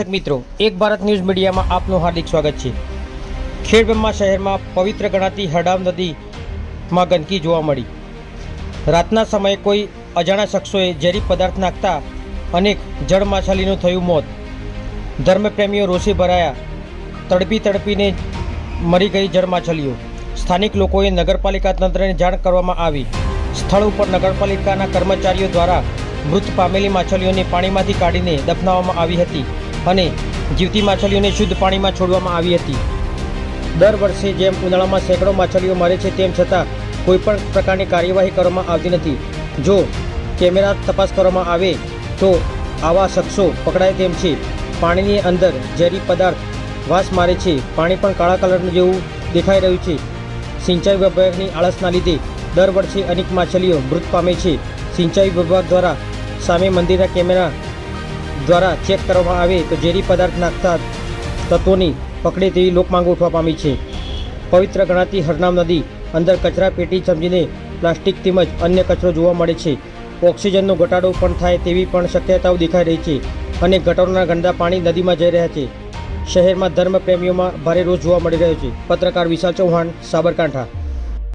દર્શક મિત્રો, એક ભારત ન્યૂઝ મીડિયામાં આપનું હાર્દિક સ્વાગત છે. ખેડબ્રહ્મા શહેરમાં પવિત્ર ગણાતી હરડાવ નદીમાં ગંદકી જોવા મળી. રાતના સમયે કોઈ અજાણા શખ્સોએ ઝેરી પદાર્થ નાખતા અનેક જળમાછાલીનું થયું મોત. ધર્મપ્રેમીઓ રોષે ભરાયા. તડપી તડપીને મરી ગઈ જળમાછલીઓ. સ્થાનિક લોકોએ નગરપાલિકા તંત્રને જાણ કરવામાં આવી. સ્થળ ઉપર નગરપાલિકાના કર્મચારીઓ દ્વારા મૃત પામેલી માછલીઓને પાણીમાંથી કાઢીને દફનાવવામાં આવી હતી. અને જીવતી માછલીઓને શુદ્ધ પાણીમાં છોડવામાં આવી હતી. દર વર્ષે જેમ ઉનાળામાં સેંકડો માછલીઓ મરે છે, તેમ છતાં કોઈપણ પ્રકારની કાર્યવાહી કરવામાં આવતી નથી. જો કેમેરા તપાસ કરવામાં આવે, તો આવા શખ્સો પકડાય તેમ છે. પાણીની અંદર ઝેરી પદાર્થ વાસ મારે છે. પાણી પણ કાળા કલરનું જેવું દેખાઈ રહ્યું છે. સિંચાઈ વિભાગની આળસના લીધે દર વર્ષે અનેક માછલીઓ મૃત પામે છે. સિંચાઈ વિભાગ દ્વારા સામે મંદિરના કેમેરા દ્વારા ચેક કરવામાં આવે તો ઝેરી પદાર્થ નાખતા તત્વોની પકડે તેવી લોકમાંગ ઉઠવા પામી છે. પવિત્ર ગણાતી હરનામ નદી અંદર કચરા પેટી સમજીને પ્લાસ્ટિક તેમજ અન્ય કચરો જોવા મળે છે. ઓક્સિજનનો ઘટાડો પણ થાય તેવી પણ શક્યતાઓ દેખાઈ રહી છે અને ગટરોના ગંદા પાણી નદીમાં જઈ રહ્યા છે. શહેરમાં ધર્મપ્રેમીઓમાં ભારે રોષ જોવા મળી રહ્યો છે. પત્રકાર વિશાલ ચૌહાણ, સાબરકાંઠા.